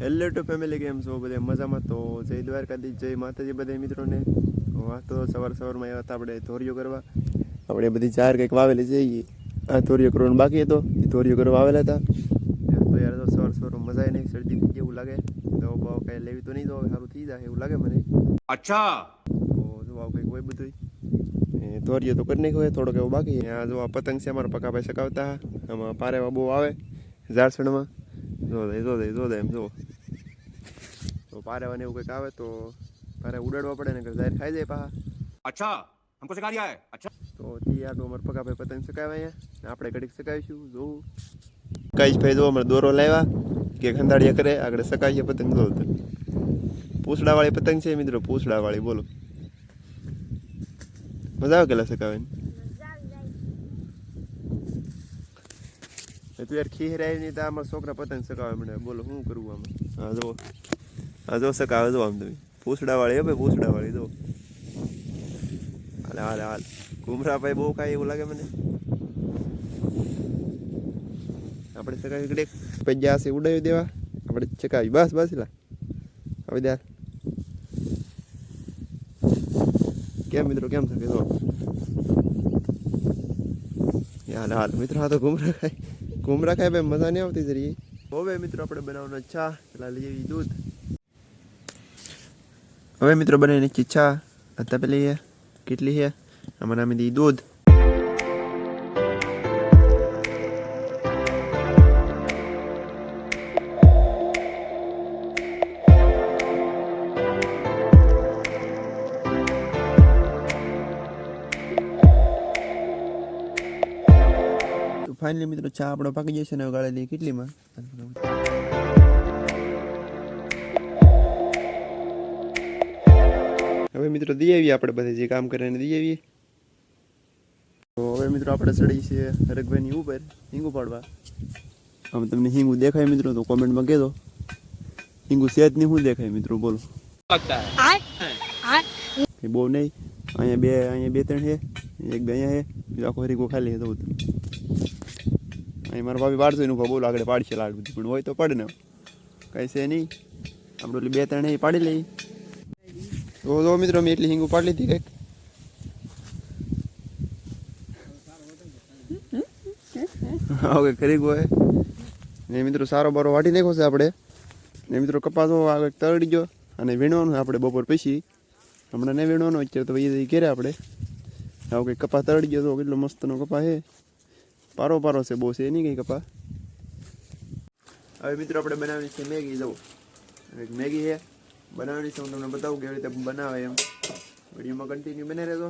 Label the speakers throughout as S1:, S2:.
S1: Hello two family કેમ છો બધા મજામાં તો જય દ્વારકાધી જય માતાજી બધા મિત્રોને. વાતો સવાર સવારમાં આવ્યા હતા આપણે ધોરીઓ કરવા. આપણે બધી ચાર કંઈક વાવેલી છે આ ધોરીઓ કરવાનું બાકી હતો. એ ધોરીઓ કરવા આવેલા હતા. તો યાર તો સવાર સવારમાં મજા આવી નહીં શરદી થઈ એવું લાગે. તો ભાવ કાંઈ લેવી તો નહીં તો સારું થઈ જાય એવું લાગે મને.
S2: અચ્છા!
S1: તો જો આવું કંઈક હોય બધું ધોરીઓ તો કરી નાખ્યો હોય થોડોક એવું બાકી. આ જો આ પતંગ છે અમારા પકા ભાઈ સકાવતા આમાં પારેવા બહુ આવે ઝારસણમાં જો દે જો દે જો દે એમ જો. તો પારેવા ને એવું કંઈક આવે તો પારે ઉડાડવા પડે ને ઝાહેર ખાઈ જાય પાહા.
S2: અચ્છા હમકો સિખા રહ્યા હે અચ્છા
S1: તો ત્યાં તો અમારા પગા ભાઈ પતંગ સકાવે અહીંયા. આપણે ઘડીક સકાવીશું જોવું કઈ ભાઈ જો અમારે દોરો લાવ્યા કે ખંડાળીએ કરે આગળ સકાવીએ પતંગ જો પૂછડાવાળી પતંગ છે મિત્રો પૂછડાવાળી બોલો. મજા આવે કેલા સકાવાની તું યાર ખીર આવી નહીં તો આમાં છોકરા પતંગ સકાવે મને બોલો શું કરવું આમાં? હા જો હા જો સકાવે જો આમ તમે પૂછડાવાળી હે ભાઈ પૂછડાવાળી જો હાલે હાલે, હાલ. ઘુમરાભાઈ બહુ કાંઈ એવું લાગે મને. આપણે ચકાવી પૈયા છે ઉડાવી દેવા. આપણે ચકાવી બસ બસ, લા. હવે દે કેમ મિત્રો, કેમ થકે તો યાર હાલ મિત્રો, આ તો કુમરા ખાય. કુમરા ખાય, ભાઈ, મજા નહીં આવતી જરી હવે મિત્રો, આપણે બનાવવાનો ચા, પેલા લઈ આવી દૂધ. હવે મિત્રો બને નક્કી ચા અત્યારે પેલી હે કેટલી છે? અમારા નામી દી દૂધ ફાઇનલી મિત્રો ચા આપણો પાકી જશે ને ગાળેલી કેટલીમાં? હવે મિત્રો દઈ આવીએ આપણે બધે જે કામ કરીને દઈ આવીએ. તો હવે મિત્રો આપણે ચડી છે હરકભાઈની ઉપર, હિંગુ પાડવા આમ તમને હિંગુ દેખાય મિત્રો, તો કોમેન્ટમાં કહેજો. હિંગુ સેજની શું દેખાય મિત્રો, બોલો. બહુ નહીં. અહીંયા બે અહીંયા બે ત્રણ છે, એક બે અહીંયા છે. આખો હરીકો ખાલી હતો તો અહીં મારા ભાભી પાડશે એનું બોલો, આગળ પાડશે લાડ બધું. પણ હોય તો પડે ને. કાંઈ છે નહીં. આપણે બે ત્રણ એ પાડી લઈ તો જો મિત્રો મેં એટલી હિંગ ઉપાડી લીધી કંઈક. ઓકે ખરી ગયો ને મિત્રો સારો બારો વાટી નાખ્યો છે આપણે. ને મિત્રો કપાસ આગળ તળી ગયો અને વીણવાનું આપણે બપોર પછી. હમણાં નહીં વીણવાનો અત્યારે તો એ ઘેરે આપણે. આવો કંઈક કપા તળી ગયો તો કેટલો મસ્તનો કપા છે. પારો પારો છે, બહુ છે નહીં કંઈ કપા હવે મિત્રો આપણે બનાવીએ છીએ મેગી જવું મેગી છે. બનાવવાની છે હું તમને બતાવું કેવી રીતે બનાવે એમ. વિડીયોમાં કન્ટિન્યુ બને રહેતો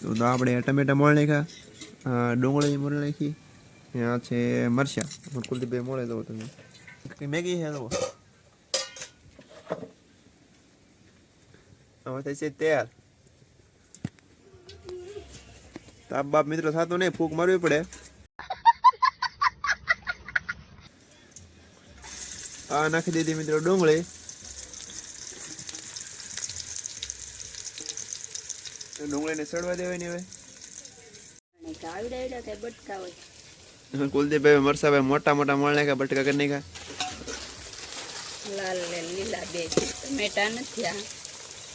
S1: તો તો આપણે ટમેટા મોળ નાખ્યા ડુંગળી મોળ નાખી, ત્યાં છે મરચા. કુલદીપભાઈ મોળે દો તમે મેગી છે તો હવે થાય છે તૈયાર તાપ બાપ મિત્રો થતો નહીં, ફૂક મારવી પડે. આ નાખી દીધી મિત્રો ડુંગળી. ડુંગળીને સડવા દેવાની
S3: ભાઈ
S1: કુલદીપભાઈ મરસાભાઈ મોટા મોટા મળે કા બટકા કરી નાખા
S3: લાલ લે લીલા બે ટમેટા નથી આ.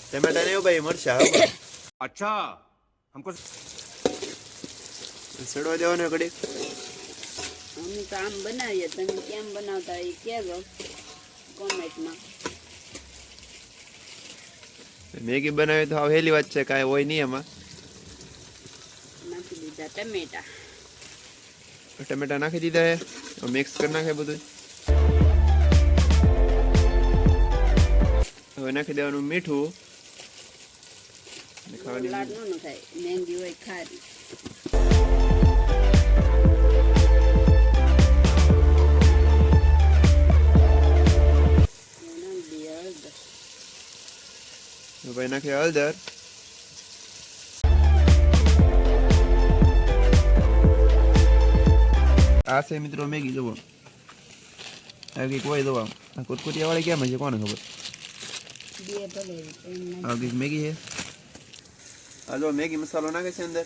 S1: ટમેટા નહીં ભાઈ મરસા
S2: અચ્છા. હમકો
S1: સડવા દેવાનો કડી?
S3: અમે તો આમ બનાવીએ તમે કેમ બનાવતા એ કે કહેજો કોમેન્ટમાં.
S1: મેગી બનાવી તો હાવ હેલી વાત છે કાંઈ હોય નહીં એમાં.
S3: નાખી દીધા ટમેટા.
S1: ટમેટા નાખી દીધા હે મિક્સ કરી નાખે બધું હવે નાખી દેવાનું મીઠું. ખાવાની
S3: લાડ ન થાય મહેંદી હોય ખારી.
S1: ભાઈ નાખી હળદર આ છે મિત્રો મેગી જુઓ આ કોઈ જુઓ આ કુટકુટિયા વાળી કેમ છે કોને ખબર આ મેગી છે આ જો મેગી મસાલો નાખે છે અંદર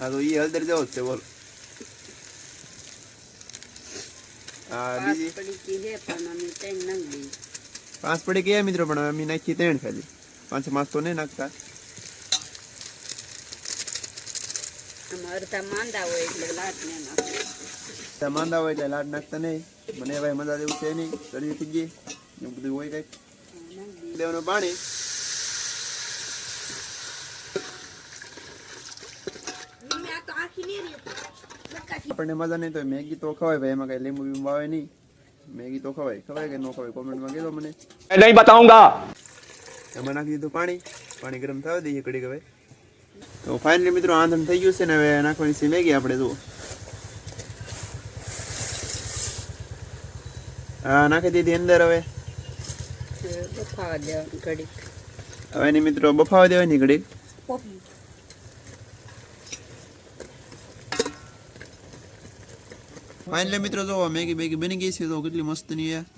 S1: આ તો ઈ હળદર જેવો જ છે બોલો આ બીજી પાંચ પડી ગયા મિત્રો પણ અમે નાખી ત્રણ ખાલી. પાંચ માસ તો નહીં નાખતા.
S3: માંદા હોય એટલે
S1: લાડ નાખતા. નહીં. મને ભાઈ મજા જેવું છે નહીં. શરીર થઈ ગઈ. એવું બધું હોય કંઈક.
S3: લેવાનું
S1: દેવાનું પાણી આપણને મજા નહીં તો મેગી તો ખવાય ભાઈ. એમાં કઈ લીંબુ બીંબુ આવે નહીં. મેગી તો ખવાય. ખવાય કે ન ખવાય? કોમેન્ટમાં કહેજો મને.
S2: मैं नहीं बताऊंगा
S1: એમાં નાખી દીધું પાણી પાણી ગરમ થવા દઈએ કડી હવે તો ફાઇનલી મિત્રો આંધણ થઈ ગયું છે ને હવે નાખવાની છે મેગી આપણે જુઓ હા નાખી દીધી અંદર હવે
S3: બફાવા દેવાનું ઘડીક
S1: હવે એની મિત્રો બફાવા દેવાની ઘડી ફાઇનલી મિત્રો જો મેગી બેગી બની ગઈ છે તો કેટલી મસ્ત ની છે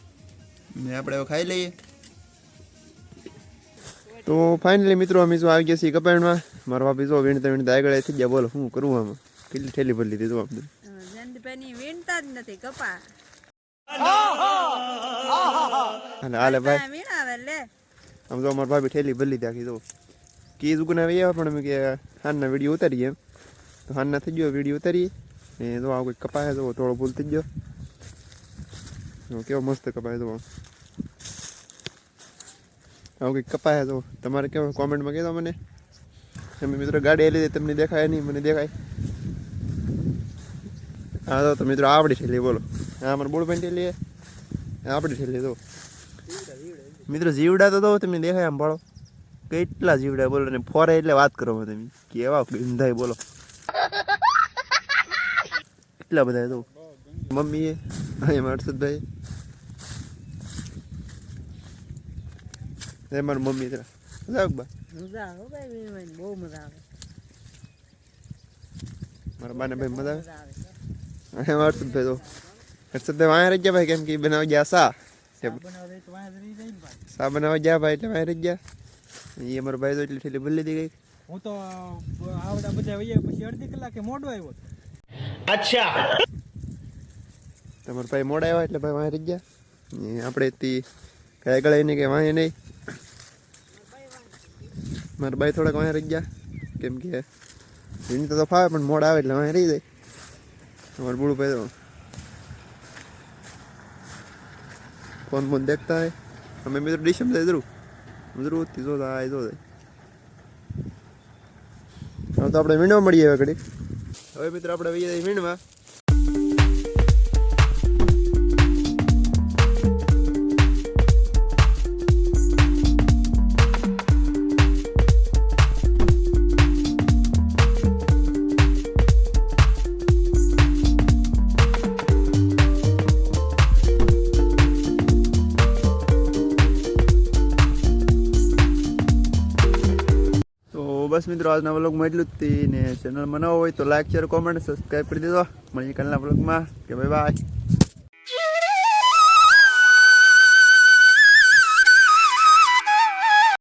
S1: ને આપણે હવે ખાઈ લઈએ. તો ફાઇનલી મિત્રો અમે જો આવી ગયા છીએ કપાણમાં. મારો ભાભી જો વીણતા વીણતા આગળ થઈ ગયા. બોલો શું કરવું આમાં? કેટલી ઠેલી ભરી લીધી જો આપણે?
S4: જયંતભાઈની વીણતા જ નથી કપા.
S1: હાલે ભાઈ.
S4: વીણાવે લે.
S1: આમ જો અમારા ભાભી ઠેલી ભરી લીધી આખી તો કી દુકાને આવી આવ્યા પણ અમે કે હાનના વીડિયો ઉતારીએ એમ. તો હાનના થઈ ગયો વીડિયો ઉતારીએ. ને જો આવું કંઈક કપાય જો થોડો ભૂલ થઈ ગયો. જો કેવો મસ્ત કપાય તો આવું કંઈક કપાયા તો તમારે કેવા કોમેન્ટમાં કહેતો મને? અમે મિત્રો ગાડી લીધી તમને દેખાય નહીં, મને દેખાય. હા, તો તો મિત્રો આપણી ઠેલી, બોલો. હા, અમારે બોલ પેન ઠેલી આપણી ઠેલી તો. મિત્રો જીવડા તો તો તમને દેખાય આમ ભાળો. કેટલા જીવડા, બોલો, ને ફોરે એટલે વાત કરો તમે. કેવા ગંધાય, બોલો. એટલા બધા તો? મમ્મી એ એમાં હર્ષદભાઈ એ મારી મમ્મી તરા મજા આવે બા?
S4: મજા આવે ભાઈ બહુ મજા આવે.
S1: મારા બાને ભાઈ મજા
S4: આવે?
S1: આવે. એમાં હર્ષદભાઈ તો હર્ષદભાઈ વાયા રહી ગયા ભાઈ કેમ કે બનાવ ગયા સા સા બનાવ ગયા ભાઈ એટલે વાયા રહી ગયા? એ અમારો ભાઈ તો એટલી ઠેલી ભૂલી દી ગઈ.
S5: હું તો આવડા બધા વૈયા પછી અડધી કલાકે મોડો આવ્યો અચ્છા.
S1: તમારો ભાઈ મોડા આવ્યા એટલે ભાઈ વાંહે રહી ગયા? ને આપણે તી કઈ ગળે નહીં કે વાંહે નહીં? મારા ભાઈ થોડાક વાંહે રહી ગયા. કેમ કે એની તો ફાવે પણ મોડ આવે એટલે વાંહે રહી જાય. અમારું બુડું ભાઈ ફોન ફોન દેખતા હોય. અમે મિત્રો ડીશમ જાય જરૂર જરૂરથી જોતા આ જો જાય તો આપણે વીણવા મળીએ હવે ઘડી હવે મિત્રો આપણે વહી જાય વીણવા. બસ મિત્રો, આજના વ્લોગમાં એટલું જ. હતી ને ચેનલમાં ન હોય તો લાઈક શેર કોમેન્ટ સબસ્ક્રાઈબ કરી દેજો. મળીએ કાલના વ્લોગમાં. કે ભાઈ બાય